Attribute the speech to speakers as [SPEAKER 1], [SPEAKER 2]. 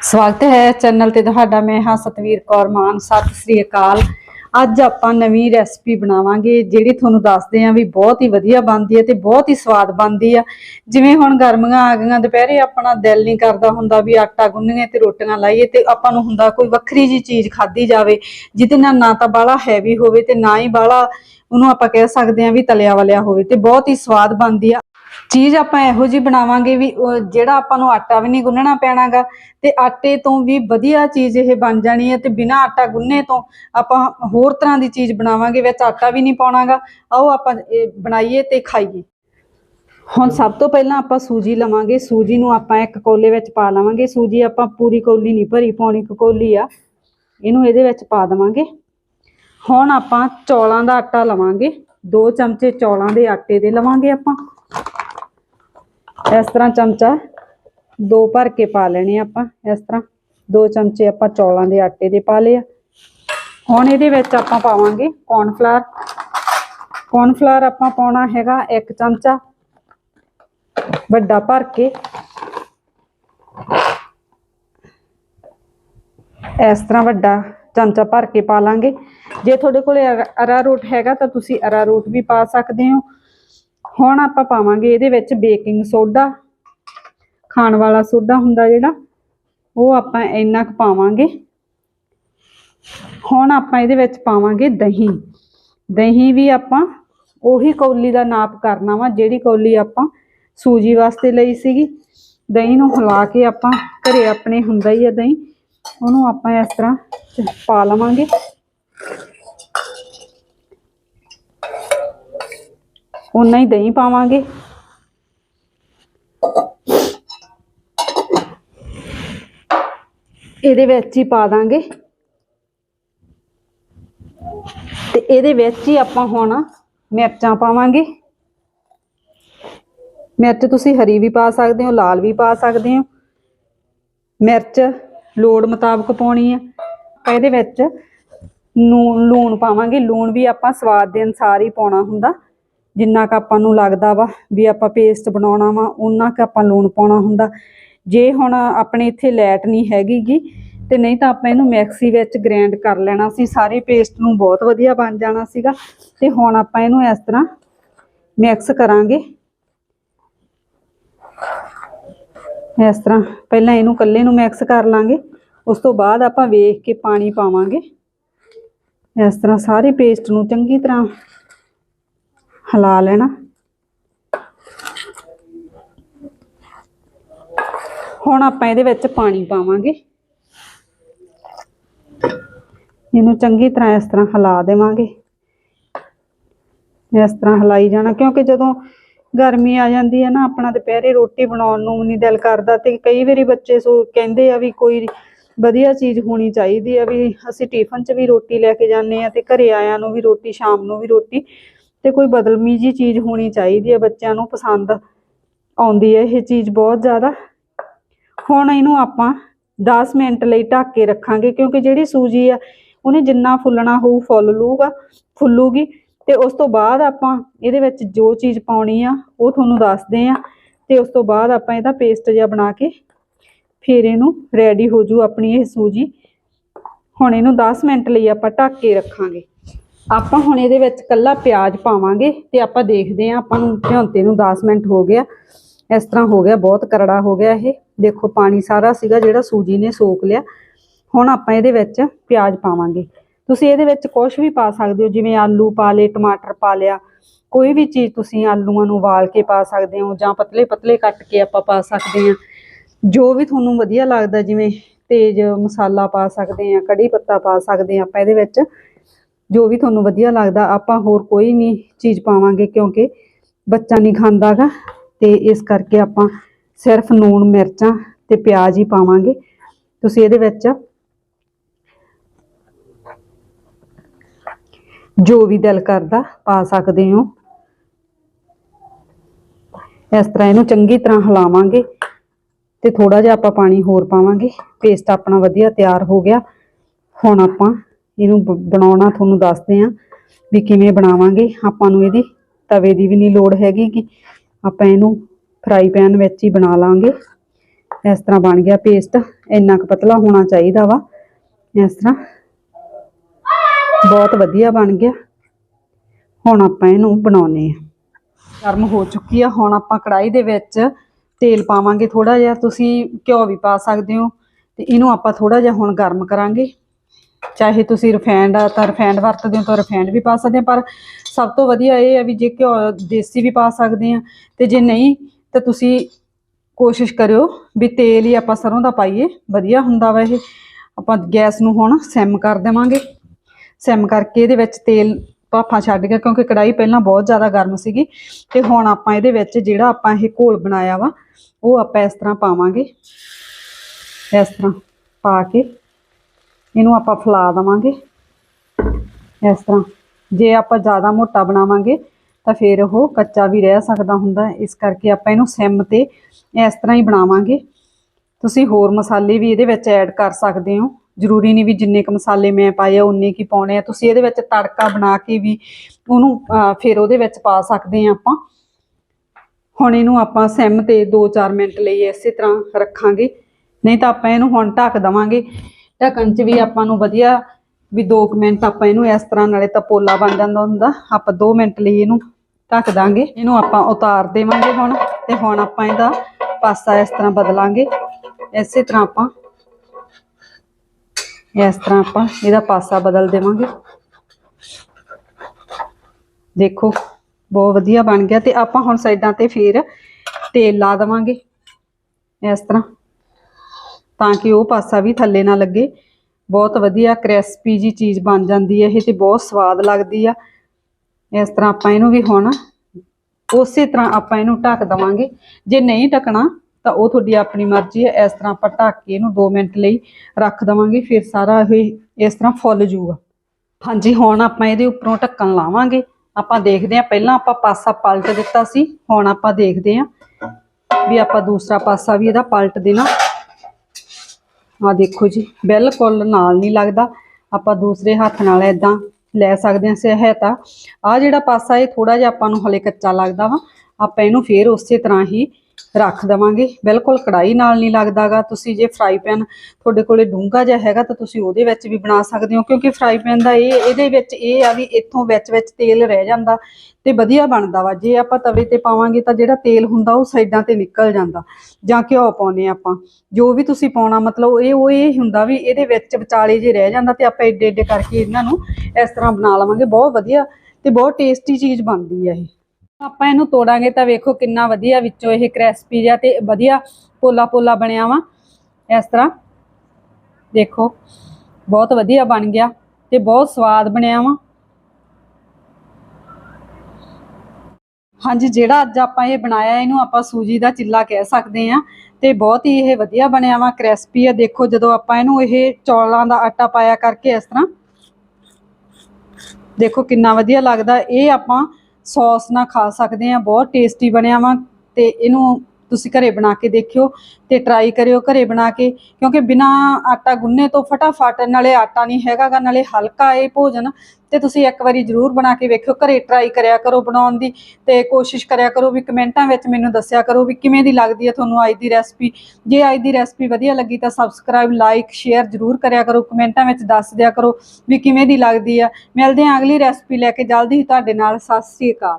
[SPEAKER 1] ਸਵਾਗਤ ਹੈ ਚੈਨਲ ਤੇ ਤੁਹਾਡਾ ਮੈਂ ਹਾਂ ਸਤਵੀਰ ਕੌਰ ਮਾਨ। ਸਤਿ ਸ੍ਰੀ ਅਕਾਲ। ਅੱਜ ਆਪਾਂ ਨਵੀਂ ਰੈਸਪੀ ਬਣਾਵਾਂਗੇ ਜਿਹੜੀ ਤੁਹਾਨੂੰ ਦੱਸਦੇ ਆਂ ਵੀ ਬਹੁਤ ਹੀ ਵਧੀਆ ਬਣਦੀ ਹੈ ਤੇ ਬਹੁਤ ਹੀ ਸਵਾਦ ਬਣਦੀ ਆ। ਜਿਵੇਂ ਹੁਣ ਗਰਮੀਆਂ ਆ ਗਈਆਂ, ਦੁਪਹਿਰੇ ਆਪਣਾ ਦਿਲ ਨਹੀਂ ਕਰਦਾ ਹੁੰਦਾ ਵੀ ਆਟਾ ਗੁੰਨੀਏ ਤੇ ਰੋਟੀਆਂ ਲਾਈਏ ਤੇ ਆਪਾਂ ਨੂੰ ਹੁੰਦਾ ਕੋਈ ਵੱਖਰੀ ਜੀ ਚੀਜ਼ ਖਾਧੀ ਜਾਵੇ, ਜਿਹਦੇ ਨਾਲ ਨਾ ਤਾਂ ਬਾਹਲਾ ਹੈਵੀ ਹੋਵੇ ਤੇ ਨਾ ਹੀ ਬਾਹਲਾ ਉਹਨੂੰ ਆਪਾਂ ਕਹਿ ਸਕਦੇ ਆਂ ਵੀ ਤਲਿਆ ਵਲਿਆ ਹੋਵੇ ਤੇ ਬਹੁਤ ਹੀ ਸਵਾਦ ਬਣਦੀ ਆ। ਚੀਜ਼ ਆਪਾਂ ਇਹੋ ਜੀ ਬਣਾਵਾਂਗੇ ਵੀ ਜਿਹੜਾ ਆਪਾਂ ਨੂੰ ਆਟਾ ਵੀ ਨਹੀਂ ਗੁੰਨਣਾ ਪੈਣਾਗਾ, ਤੇ ਆਟੇ ਤੋਂ ਵੀ ਵਧੀਆ ਚੀਜ਼ ਇਹ ਬਣ ਜਾਣੀ ਹੈ ਤੇ ਬਿਨਾ ਆਟਾ ਗੁੰਨੇ ਤੋਂ ਆਪਾਂ ਹੋਰ ਤਰ੍ਹਾਂ ਦੀ ਚੀਜ਼ ਬਣਾਵਾਂਗੇ, ਵਿੱਚ ਆਟਾ ਵੀ ਨਹੀਂ ਪਾਉਣਾਗਾ, ਆਓ ਆਪਾਂ ਬਣਾਈਏ ਤੇ ਖਾਈਏ। ਹੁਣ ਸਭ ਤੋਂ ਪਹਿਲਾਂ ਆਪਾਂ ਸੂਜੀ ਲਵਾਂਗੇ, ਸੂਜੀ ਨੂੰ ਆਪਾਂ ਇੱਕ ਕੋਲੇ ਵਿੱਚ ਪਾ ਲਵਾਂਗੇ, ਸੂਜੀ ਆਪਾਂ ਪੂਰੀ ਕੋਲੀ ਨਹੀਂ ਭਰੀ ਪਾਉਣੀ ਕੁ ਕੋਲੀ ਆ, ਇਹਨੂੰ ਇਹਦੇ ਵਿੱਚ ਪਾ ਦੇਵਾਂਗੇ। ਹੁਣ ਆਪਾਂ ਚੌਲਾਂ ਦਾ ਆਟਾ ਲਵਾਂਗੇ 2 ਚਮਚੇ ਚੌਲਾਂ ਦੇ ਆਟੇ ਦੇ ਲਵਾਂਗੇ ਆਪਾਂ। ਇਸ ਤਰ੍ਹਾਂ ਚਮਚਾ ਦੋ ਭਰ ਕੇ ਪਾ ਲੈਣੇ ਆਪਾਂ, ਇਸ ਤਰ੍ਹਾਂ। ਦੋ ਚਮਚੇ ਆਪਾਂ ਚੌਲਾਂ ਦੇ ਆਟੇ ਦੇ ਪਾ ਲਏ ਆ। ਹੁਣ ਇਹਦੇ ਵਿੱਚ ਆਪਾਂ ਪਾਵਾਂਗੇ ਕੌਰਨਫਲਾਰ ਕੌਰਨਫਲਾਰ ਆਪਾਂ ਪਾਉਣਾ ਹੈਗਾ ਇੱਕ ਚਮਚਾ, ਵੱਡਾ ਭਰ ਕੇ। ਇਸ ਤਰ੍ਹਾਂ ਵੱਡਾ ਚਮਚਾ ਭਰ ਕੇ ਪਾ ਲਾਂਗੇ। ਜੇ ਤੁਹਾਡੇ ਕੋਲੇ ਅਰਾਰੋਟ ਹੈਗਾ ਤਾਂ ਤੁਸੀਂ ਅਰਾਰੋਟ ਵੀ ਪਾ ਸਕਦੇ ਹੋ। ਹੁਣ ਆਪਾਂ ਪਾਵਾਂਗੇ ਇਹਦੇ ਵਿੱਚ ਬੇਕਿੰਗ ਸੋਡਾ, ਖਾਣ ਵਾਲਾ ਸੋਡਾ ਹੁੰਦਾ ਜਿਹੜਾ, ਉਹ ਆਪਾਂ ਇੰਨਾ ਕੁ ਪਾਵਾਂਗੇ। ਹੁਣ ਆਪਾਂ ਇਹਦੇ ਵਿੱਚ ਪਾਵਾਂਗੇ ਦਹੀਂ। ਦਹੀਂ ਵੀ ਆਪਾਂ ਉਹੀ ਕੌਲੀ ਦਾ ਨਾਪ ਕਰਨਾ ਵਾ, ਜਿਹੜੀ ਕੌਲੀ ਆਪਾਂ ਸੂਜੀ ਵਾਸਤੇ ਲਈ ਸੀਗੀ। ਦਹੀਂ ਨੂੰ ਹਿਲਾ ਕੇ ਆਪਾਂ ਘਰੇ ਆਪਣੇ ਹੁੰਦਾ ਹੀ ਆ ਦਹੀਂ, ਉਹਨੂੰ ਆਪਾਂ ਇਸ ਤਰ੍ਹਾਂ ਪਾ ਲਵਾਂਗੇ। ਉਨਾ ਹੀ ਦਹੀਂ ਪਾਵਾਂਗੇ। ਇਹਦੇ ਵਿੱਚ ਹੀ ਪਾ ਦਾਂਗੇ। ਤੇ ਇਹਦੇ ਵਿੱਚ ਹੀ ਆਪਾਂ ਹੁਣ ਮਿਰਚਾਂ ਪਾਵਾਂਗੇ। ਮਿਰਚ ਤੁਸੀਂ ਹਰੀ ਵੀ ਪਾ ਸਕਦੇ ਹੋ, ਲਾਲ ਵੀ ਪਾ ਸਕਦੇ ਹੋ। ਮਿਰਚ ਲੋੜ ਮੁਤਾਬਕ ਪਾਉਣੀ ਆ। ਇਹਦੇ ਵਿੱਚ ਨੂਣ ਲੂਣ ਪਾਵਾਂਗੇ। ਲੂਣ ਵੀ ਆਪਾਂ ਸਵਾਦ ਦੇ ਅਨਸਾਰ ਹੀ ਪਾਉਣਾ ਹੁੰਦਾ। ਜਿੰਨਾ ਕ ਆਪਾਂ ਨੂੰ ਲੱਗਦਾ ਵਾ ਵੀ ਆਪਾਂ ਪੇਸਟ ਬਣਾਉਣਾ ਵਾ ਉਹਨਾਂ ਕ ਆਪਾਂ ਲੂਣ ਪਾਉਣਾ ਹੁੰਦਾ। ਜੇ ਹੁਣ ਆਪਣੇ ਇੱਥੇ ਲੈਟ ਨਹੀਂ ਹੈਗੀਗੀ, ਤੇ ਨਹੀਂ ਤਾਂ ਆਪਾਂ ਇਹਨੂੰ ਮਿਕਸੀ ਵਿੱਚ ਗ੍ਰਾਈਂਡ ਕਰ ਲੈਣਾ ਸੀ। ਸਾਰੇ ਪੇਸਟ ਨੂੰ ਬਹੁਤ ਵਧੀਆ ਬਣ ਜਾਣਾ ਸੀਗਾ। ਤੇ ਹੁਣ ਆਪਾਂ ਇਹਨੂੰ ਇਸ ਤਰ੍ਹਾਂ ਮਿਕਸ ਕਰਾਂਗੇ। ਇਸ ਤਰ੍ਹਾਂ ਪਹਿਲਾਂ ਇਹਨੂੰ ਇਕੱਲੇ ਨੂੰ ਮਿਕਸ ਕਰ ਲਾਂਗੇ। ਉਸ ਤੋਂ ਬਾਅਦ ਆਪਾਂ ਵੇਖ ਕੇ ਪਾਣੀ ਪਾਵਾਂਗੇ। ਇਸ ਤਰ੍ਹਾਂ ਸਾਰੇ ਪੇਸਟ ਨੂੰ ਚੰਗੀ ਤਰ੍ਹਾਂ ਹਿਲਾ ਲੈਣਾ। ਹੁਣ ਆਪਾਂ ਇਹਦੇ ਵਿੱਚ ਪਾਣੀ ਪਾਵਾਂਗੇ। ਇਹਨੂੰ ਚੰਗੀ ਤਰ੍ਹਾਂ ਇਸ ਤਰ੍ਹਾਂ ਹਿਲਾ ਦੇਵਾਂਗੇ। ਇਸ ਤਰ੍ਹਾਂ ਹਿਲਾਈ ਜਾਣਾ, ਕਿਉਂਕਿ ਜਦੋਂ ਗਰਮੀ ਆ ਜਾਂਦੀ ਹੈ ਨਾ, ਆਪਣਾ ਦੁਪਹਿਰੇ ਰੋਟੀ ਬਣਾਉਣ ਨੂੰ ਨਹੀਂ ਦਿਲ ਕਰਦਾ ਤੇ ਕਈ ਵਾਰੀ ਬੱਚੇ ਸੋ ਕਹਿੰਦੇ ਆ ਵੀ ਕੋਈ ਵਧੀਆ ਚੀਜ਼ ਹੋਣੀ ਚਾਹੀਦੀ ਆ ਵੀ ਅਸੀਂ ਟਿਫਨ 'ਚ ਵੀ ਰੋਟੀ ਲੈ ਕੇ ਜਾਂਦੇ ਆ ਤੇ ਘਰੇ ਆਇਆਂ ਨੂੰ ਵੀ ਰੋਟੀ, ਸ਼ਾਮ ਨੂੰ ਵੀ ਰੋਟੀ ਤੇ ਕੋਈ ਬਦਲਮੀ ਜੀ ਚੀਜ਼ ਹੋਣੀ ਚਾਹੀਦੀ ਹੈ ਬੱਚਿਆਂ ਨੂੰ, ਪਸੰਦ ਆਉਂਦੀ ਹੈ ਇਹ ਚੀਜ਼ ਬਹੁਤ ਜ਼ਿਆਦਾ। ਹੁਣ ਇਹਨੂੰ ਆਪਾਂ 10 ਮਿੰਟ ਲਈ ਢੱਕ ਕੇ ਰੱਖਾਂਗੇ, ਕਿਉਂਕਿ ਜਿਹੜੀ ਸੂਜੀ ਆ, ਉਹਨੇ ਜਿੰਨਾ ਫੁੱਲਣਾ ਹੋਊ ਫੁੱਲ ਲੂਗਾ ਫੁੱਲੂਗੀ। ਤੇ ਉਸ ਤੋਂ ਬਾਅਦ ਆਪਾਂ ਇਹਦੇ ਵਿੱਚ ਜੋ ਚੀਜ਼ ਪਾਉਣੀ ਆ, ਉਹ ਤੁਹਾਨੂੰ ਦੱਸਦੇ ਆ। ਤੇ ਉਸ ਤੋਂ ਬਾਅਦ ਆਪਾਂ ਇਹਦਾ ਪੇਸਟ ਜਿਹਾ ਬਣਾ ਕੇ ਫਿਰ ਇਹਨੂੰ ਰੈਡੀ ਹੋ ਜੂ ਆਪਣੀ ਇਹ ਸੂਜੀ। ਹੁਣ ਇਹਨੂੰ 10 ਮਿੰਟ ਲਈ ਆਪਾਂ ਢੱਕ ਕੇ ਰੱਖਾਂਗੇ। ਆਪਾਂ ਹੁਣ ਇਹਦੇ ਵਿੱਚ ਕੱਲਾ ਪਿਆਜ਼ ਪਾਵਾਂਗੇ ਤੇ ਆਪਾਂ ਦੇਖਦੇ ਆ ਆਪਾਂ ਨੂੰ ਭਿਉਂਤੇ ਨੂੰ 10 ਮਿੰਟ ਹੋ ਗਿਆ। ਇਸ ਤਰ੍ਹਾਂ ਹੋ ਗਿਆ, ਬਹੁਤ ਕਰੜਾ ਹੋ ਗਿਆ ਇਹ। ਦੇਖੋ, ਪਾਣੀ ਸਾਰਾ ਸੀਗਾ ਜਿਹੜਾ ਸੂਜੀ ਨੇ ਸੋਖ ਲਿਆ। ਹੁਣ ਆਪਾਂ ਇਹਦੇ ਵਿੱਚ ਪਿਆਜ਼ ਪਾਵਾਂਗੇ। ਤੁਸੀਂ ਇਹਦੇ ਵਿੱਚ ਕੁਝ ਵੀ ਪਾ ਸਕਦੇ ਹੋ, ਜਿਵੇਂ ਆਲੂ ਪਾ ਲਏ, ਟਮਾਟਰ ਪਾ ਲਿਆ। ਕੋਈ ਵੀ ਚੀਜ਼ ਤੁਸੀਂ ਆਲੂਆਂ ਨੂੰ ਉਬਾਲ ਕੇ ਪਾ ਸਕਦੇ ਹੋ ਜਾਂ ਪਤਲੇ ਪਤਲੇ ਕੱਟ ਕੇ ਆਪਾਂ ਪਾ ਸਕਦੇ ਹਾਂ। ਜੋ ਵੀ ਤੁਹਾਨੂੰ ਵਧੀਆ ਲੱਗਦਾ, ਜਿਵੇਂ ਤੇਜ਼ ਮਸਾਲਾ ਪਾ ਸਕਦੇ ਆ ਕੜੀ ਪੱਤਾ ਪਾ ਸਕਦੇ ਆ ਆਪਾਂ ਇਹਦੇ ਵਿੱਚ। ਜੋ ਵੀ ਤੁਹਾਨੂੰ ਵਧੀਆ ਲੱਗਦਾ, ਆਪਾਂ ਹੋਰ ਕੋਈ ਨਹੀਂ ਚੀਜ਼ ਪਾਵਾਂਗੇ ਕਿਉਂਕਿ ਬੱਚਾ ਨਹੀਂ ਖਾਂਦਾਗਾ ਤੇ ਇਸ ਕਰਕੇ ਆਪਾਂ ਸਿਰਫ ਨੂਣ ਮਿਰਚਾਂ ਤੇ ਪਿਆਜ਼ ਹੀ ਪਾਵਾਂਗੇ। ਤੁਸੀਂ ਇਹਦੇ ਵਿੱਚ ਜੋ ਵੀ ਦਿਲ ਕਰਦਾ ਪਾ ਸਕਦੇ ਹੋ। ਇਸ ਤਰ੍ਹਾਂ ਇਹਨੂੰ ਚੰਗੀ ਤਰ੍ਹਾਂ ਹਿਲਾਵਾਂਗੇ ਤੇ ਥੋੜਾ ਜਿਹਾ ਆਪਾਂ ਪਾਣੀ ਹੋਰ ਪਾਵਾਂਗੇ। ਪੇਸਟ ਆਪਣਾ ਵਧੀਆ ਤਿਆਰ ਹੋ ਗਿਆ। ਹੁਣ ਆਪਾਂ ਇਹਨੂੰ ਬ- ਬਣਾਉਣਾ ਤੁਹਾਨੂੰ ਦੱਸਦੇ ਆਂ ਵੀ ਕਿਵੇਂ ਬਣਾਵਾਂਗੇ। ਆਪਾਂ ਨੂੰ ਇਹਦੀ ਤਵੇ ਦੀ ਵੀ ਨਹੀਂ ਲੋੜ ਹੈਗੀ ਕਿ ਆਪਾਂ ਇਹਨੂੰ ਫਰਾਈ ਪੈਨ ਵਿੱਚ ਹੀ ਬਣਾ ਲਾਂਗੇ। ਇਸ ਤਰ੍ਹਾਂ ਬਣ ਗਿਆ ਪੇਸਟ ਇੰਨਾ ਕੁ ਪਤਲਾ ਹੋਣਾ ਚਾਹੀਦਾ ਵਾ। ਇਸ ਤਰ੍ਹਾਂ ਬਹੁਤ ਵਧੀਆ ਬਣ ਗਿਆ। ਹੁਣ ਆਪਾਂ ਇਹਨੂੰ ਬਣਾਉਨੇ ਆ ਗਰਮ ਹੋ ਚੁੱਕੀ ਆ। ਹੁਣ ਆਪਾਂ ਕੜਾਈ ਦੇ ਵਿੱਚ ਤੇਲ ਪਾਵਾਂਗੇ ਥੋੜਾ ਜਿਹਾ। ਤੁਸੀਂ ਘਿਓ ਵੀ ਪਾ ਸਕਦੇ ਹੋ। ਤੇ ਇਹਨੂੰ ਆਪਾਂ ਥੋੜਾ ਜਿਹਾ ਹੁਣ ਗਰਮ ਕਰਾਂਗੇ। ਚਾਹੇ ਤੁਸੀਂ ਰਿਫਾਈਂਡ ਆ ਤਾਂ ਰਿਫਾਈਂਡ ਵਰਤਦੇ ਹੋ ਤਾਂ ਰਿਫਾਈਂਡ ਵੀ ਪਾ ਸਕਦੇ ਆ, ਪਰ ਸਭ ਤੋਂ ਵਧੀਆ ਇਹ ਹੈ ਵੀ ਜੇ ਘਿਓ, ਦੇਸੀ ਵੀ ਪਾ ਸਕਦੇ ਆ। ਤੇ ਜੇ ਨਹੀਂ, ਤਾਂ ਤੁਸੀਂ ਕੋਸ਼ਿਸ਼ ਕਰਿਓ ਵੀ ਤੇਲ ਹੀ ਆਪਾਂ ਸਰੋਂ ਦਾ ਪਾਈਏ, ਵਧੀਆ ਹੁੰਦਾ ਵਾ ਇਹ। ਆਪਾਂ ਗੈਸ ਨੂੰ ਹੁਣ ਸਿਮ ਕਰ ਦੇਵਾਂਗੇ। ਸਿਮ ਕਰਕੇ ਇਹਦੇ ਵਿੱਚ ਤੇਲ ਭਾਫਾਂ ਛੱਡ ਗਿਆ ਕਿਉਂਕਿ ਕੜਾਈ ਪਹਿਲਾਂ ਬਹੁਤ ਜ਼ਿਆਦਾ ਗਰਮ ਸੀਗੀ। ਤੇ ਹੁਣ ਆਪਾਂ ਇਹਦੇ ਵਿੱਚ ਜਿਹੜਾ ਆਪਾਂ ਇਹ ਘੋਲ ਬਣਾਇਆ ਵਾ, ਉਹ ਆਪਾਂ ਇਸ ਤਰ੍ਹਾਂ ਪਾਵਾਂਗੇ। ਇਸ ਤਰ੍ਹਾਂ ਪਾ ਕੇ ਇਹਨੂੰ ਆਪਾਂ ਫੈਲਾ ਦੇਵਾਂਗੇ। ਇਸ ਤਰ੍ਹਾਂ। ਜੇ ਆਪਾਂ ਜ਼ਿਆਦਾ ਮੋਟਾ ਬਣਾਵਾਂਗੇ ਤਾਂ ਫਿਰ ਉਹ ਕੱਚਾ ਵੀ ਰਹਿ ਸਕਦਾ ਹੁੰਦਾ ਇਸ ਕਰਕੇ ਆਪਾਂ ਇਹਨੂੰ ਸਿਮ ਤੇ ਇਸ ਤਰ੍ਹਾਂ ਹੀ ਬਣਾਵਾਂਗੇ। ਤੁਸੀਂ ਹੋਰ ਮਸਾਲੇ ਵੀ ਇਹਦੇ ਵਿੱਚ ਐਡ ਕਰ ਸਕਦੇ ਹੋ। ਜ਼ਰੂਰੀ ਨਹੀਂ ਵੀ ਜਿੰਨੇ ਕੁ ਮਸਾਲੇ ਮੈਂ ਪਾਏ ਆ ਉਨੇ ਕੀ ਪਾਉਣੇ ਆ। ਤੁਸੀਂ ਇਹਦੇ ਵਿੱਚ ਤੜਕਾ ਬਣਾ ਕੇ ਵੀ ਉਹਨੂੰ ਅਹ, ਫਿਰ ਉਹਦੇ ਵਿੱਚ ਪਾ ਸਕਦੇ ਆ ਆਪਾਂ। ਹੁਣ ਇਹਨੂੰ ਆਪਾਂ ਸਿਮ ਤੇ 2-4 ਮਿੰਟ ਲਈ ਇਸੇ ਤਰ੍ਹਾਂ ਰੱਖਾਂਗੇ। ਨਹੀਂ ਤਾਂ ਆਪਾਂ ਇਹਨੂੰ ਹੁਣ ਢੱਕ ਦਵਾਂਗੇ। ਢੱਕਣ 'ਚ ਵੀ ਆਪਾਂ ਨੂੰ ਵਧੀਆ ਵੀ 2 ਮਿੰਟ ਆਪਾਂ ਇਹਨੂੰ ਇਸ ਤਰ੍ਹਾਂ ਨਾਲੇ ਤਾਂ ਪੋਲਾ ਬਣ ਜਾਂਦਾ ਹੁੰਦਾ, ਆਪਾਂ 2 ਮਿੰਟ ਲਈ ਇਹਨੂੰ ਢੱਕ ਦਾਂਗੇ। ਇਹਨੂੰ ਆਪਾਂ ਉਤਾਰ ਦੇਵਾਂਗੇ ਹੁਣ ਤੇ ਹੁਣ ਆਪਾਂ ਇਹਦਾ ਪਾਸਾ ਇਸ ਤਰ੍ਹਾਂ ਬਦਲਾਂਗੇ। ਇਸੇ ਤਰ੍ਹਾਂ ਆਪਾਂ ਇਸ ਤਰ੍ਹਾਂ ਆਪਾਂ ਇਹਦਾ ਪਾਸਾ ਬਦਲ ਦੇਵਾਂਗੇ। ਦੇਖੋ, ਬਹੁਤ ਵਧੀਆ ਬਣ ਗਿਆ ਤੇ ਆਪਾਂ ਹੁਣ ਸਾਈਡਾਂ ਤੇ ਫੇਰ ਤੇਲ ਲਾ ਦੇਵਾਂਗੇ ਇਸ ਤਰ੍ਹਾਂ। ਤਾਂ ਕਿ ਉਹ ਪਾਸਾ ਵੀ ਥੱਲੇ ਨਾ ਲੱਗੇ। ਬਹੁਤ ਵਧੀਆ, ਕ੍ਰਿਸਪੀ ਜੀ ਚੀਜ਼ ਬਣ ਜਾਂਦੀ ਹੈ, ਇਹ ਤੇ ਬਹੁਤ ਸਵਾਦ ਲੱਗਦੀ ਆ। ਇਸ ਤਰ੍ਹਾਂ ਆਪਾਂ ਇਹਨੂੰ ਵੀ ਹੁਣ ਉਸੇ ਤਰ੍ਹਾਂ ਆਪਾਂ ਇਹਨੂੰ ਢੱਕ ਦਵਾਂਗੇ। ਜੇ ਨਹੀਂ ਢੱਕਣਾ, ਤਾਂ ਉਹ ਤੁਹਾਡੀ ਆਪਣੀ ਮਰਜ਼ੀ ਹੈ। ਇਸ ਤਰ੍ਹਾਂ ਆਪਾਂ ਢੱਕ ਕੇ ਇਹਨੂੰ 2 ਮਿੰਟ ਲਈ ਰੱਖ ਦਵਾਂਗੇ, ਫਿਰ ਸਾਰਾ ਇਹ ਇਸ ਤਰ੍ਹਾਂ ਫੁੱਲ ਜੂਗਾ ਹਾਂਜੀ, ਹੁਣ ਆਪਾਂ ਇਹਦੇ ਉੱਪਰੋਂ ਢੱਕਣ ਲਾਵਾਂਗੇ। ਆਪਾਂ ਦੇਖਦੇ ਹਾਂ, ਪਹਿਲਾਂ ਆਪਾਂ ਪਾਸਾ ਪਲਟ ਦਿੱਤਾ ਸੀ, ਹੁਣ ਆਪਾਂ ਦੇਖਦੇ ਹਾਂ ਵੀ ਆਪਾਂ ਦੂਸਰਾ ਪਾਸਾ ਵੀ ਇਹਦਾ ਪਲਟ ਦੇਣਾ। ਆ ਦੇਖੋ ਜੀ, ਬਿਲਕੁਲ ਨਾਲ ਨਹੀਂ ਲੱਗਦਾ। ਆਪਾਂ ਦੂਸਰੇ ਹੱਥ ਨਾਲ ਇਦਾਂ ਲੈ ਸਕਦੇ ਹਾਂ ਸਹਾਇਤਾ ਆ। ਜਿਹੜਾ ਪਾਸਾ, ਇਹ ਥੋੜਾ ਜਿਹਾ ਆਪਾਂ ਨੂੰ ਹਲੇ ਕੱਚਾ ਲੱਗਦਾ ਵਾ। ਆਪਾਂ ਇਹਨੂੰ ਫੇਰ ਉਸੇ ਤਰ੍ਹਾਂ ਹੀ ਰੱਖ ਦੇਵਾਂਗੇ। ਬਿਲਕੁਲ ਕੜਾਈ ਨਾਲ ਨਹੀਂ ਲੱਗਦਾਗਾ। ਤੁਸੀਂ ਜੇ ਫਰਾਈ ਪੈਨ ਤੁਹਾਡੇ ਕੋਲੇ ਡੂੰਘਾ ਜਿਹਾ ਹੈਗਾ ਤਾਂ ਤੁਸੀਂ ਉਹਦੇ ਵਿੱਚ ਵੀ ਬਣਾ ਸਕਦੇ ਹੋ। ਕਿਉਂਕਿ ਫਰਾਈ ਪੈਨ ਦਾ ਇਹ, ਇਹਦੇ ਵਿੱਚ ਇਹ ਆ ਵੀ ਇੱਥੋਂ ਵਿੱਚ ਵਿੱਚ ਤੇਲ ਰਹਿ ਜਾਂਦਾ ਤੇ ਵਧੀਆ ਬਣਦਾ ਵਾ। ਜੇ ਆਪਾਂ ਤਵੇ ਤੇ ਪਾਵਾਂਗੇ ਤਾਂ ਜਿਹੜਾ ਤੇਲ ਹੁੰਦਾ ਉਹ ਸਾਈਡਾਂ ਤੇ ਨਿਕਲ ਜਾਂਦਾ। ਜਾਂ ਘਿਓ ਪਾਉਨੇ ਆਪਾਂ। ਜੋ ਵੀ ਤੁਸੀਂ ਪਾਉਣਾ ਮਤਲਬ ਇਹ, ਉਹ ਇਹ ਹੁੰਦਾ ਵੀ ਇਹਦੇ ਵਿੱਚ ਵਿਚਾਲੇ ਜੇ ਰਹਿ ਜਾਂਦਾ ਤੇ ਆਪਾਂ ਏਡੇ ਏਡੇ ਕਰਕੇ ਇਹਨਾਂ ਨੂੰ ਇਸ ਤਰ੍ਹਾਂ ਬਣਾ ਲਵਾਂਗੇ। ਬਹੁਤ ਵਧੀਆ ਤੇ ਬਹੁਤ ਟੇਸਟੀ ਚੀਜ਼ ਬਣਦੀ ਹੈ ਇਹ। ਆਪਾਂ ਇਹਨੂੰ ਤੋੜਾਂਗੇ ਤਾਂ ਵੇਖੋ ਕਿੰਨਾ ਵਧੀਆ ਵਿੱਚੋਂ ਇਹ ਕ੍ਰਿਸਪੀ ਜਿਹਾ ਤੇ ਵਧੀਆ ਪੋਲਾ ਪੋਲਾ ਬਣਿਆ ਵਾ। ਇਸ ਤਰ੍ਹਾਂ ਦੇਖੋ, ਬਹੁਤ ਵਧੀਆ ਬਣ ਗਿਆ ਤੇ ਬਹੁਤ ਸਵਾਦ ਬਣਿਆ ਵਾ। ਹਾਂਜੀ, ਜਿਹੜਾ ਅੱਜ ਆਪਾਂ ਇਹ ਬਣਾਇਆ, ਇਹਨੂੰ ਆਪਾਂ ਸੂਜੀ ਦਾ ਚਿੱਲਾ ਕਹਿ ਸਕਦੇ ਆ ਤੇ ਬਹੁਤ ਹੀ ਇਹ ਵਧੀਆ ਬਣਿਆ ਵਾ ਕ੍ਰਿਸਪੀ ਆ। ਦੇਖੋ, ਜਦੋਂ ਆਪਾਂ ਇਹਨੂੰ ਇਹ ਚੌਲਾਂ ਦਾ ਆਟਾ ਪਾਇਆ ਕਰਕੇ ਇਸ ਤਰ੍ਹਾਂ ਦੇਖੋ ਕਿੰਨਾ ਵਧੀਆ ਲੱਗਦਾ। ਇਹ ਆਪਾਂ ਸੌਸ ਨਾਲ ਖਾ ਸਕਦੇ ਆ ਬਹੁਤ ਟੇਸਟੀ ਬਣਿਆ ਵਾ ਤੇ ਇਹਨੂੰ ਤੁਸੀਂ ਘਰੇ ਬਣਾ ਕੇ ਦੇਖਿਓ ਤੇ ਟਰਾਈ ਕਰਿਓ ਘਰੇ ਬਣਾ ਕੇ, ਕਿਉਂਕਿ ਬਿਨਾ ਆਟਾ ਗੁੰਨੇ ਤੋਂ ਫਟਾਫਟ, ਨਾਲੇ ਆਟਾ ਨਹੀਂ ਹੈਗਾਗਾ, ਨਾਲੇ ਹਲਕਾ ਇਹ ਭੋਜਨ ਤੇ ਤੁਸੀਂ ਇੱਕ ਵਾਰੀ ਜ਼ਰੂਰ ਬਣਾ ਕੇ ਵੇਖਿਓ, ਘਰੇ ਟਰਾਈ ਕਰਿਆ ਕਰੋ ਬਣਾਉਣ ਦੀ ਤੇ ਕੋਸ਼ਿਸ਼ ਕਰਿਆ ਕਰੋ ਵੀ ਕਮੈਂਟਾਂ ਵਿੱਚ ਮੈਨੂੰ ਦੱਸਿਆ ਕਰੋ ਵੀ ਕਿਵੇਂ ਦੀ ਲੱਗਦੀ ਹੈ ਤੁਹਾਨੂੰ ਅੱਜ ਦੀ ਰੈਸਪੀ ਜੇ ਅੱਜ ਦੀ ਰੈਸਪੀ ਵਧੀਆ ਲੱਗੀ ਤਾਂ ਸਬਸਕ੍ਰਾਈਬ ਲਾਈਕ ਸ਼ੇਅਰ ਜ਼ਰੂਰ ਕਰਿਆ ਕਰੋ, ਕਮੈਂਟਾਂ ਵਿੱਚ ਦੱਸ ਦਿਆ ਕਰੋ ਵੀ ਕਿਵੇਂ ਦੀ ਲੱਗਦੀ ਆ ਮਿਲਦੇ ਹਾਂ ਅਗਲੀ ਰੈਸਪੀ ਲੈ ਕੇ, ਜਲਦੀ ਹੀ ਤੁਹਾਡੇ ਨਾਲ, ਸਤਿ ਸ੍ਰੀ ਅਕਾਲ।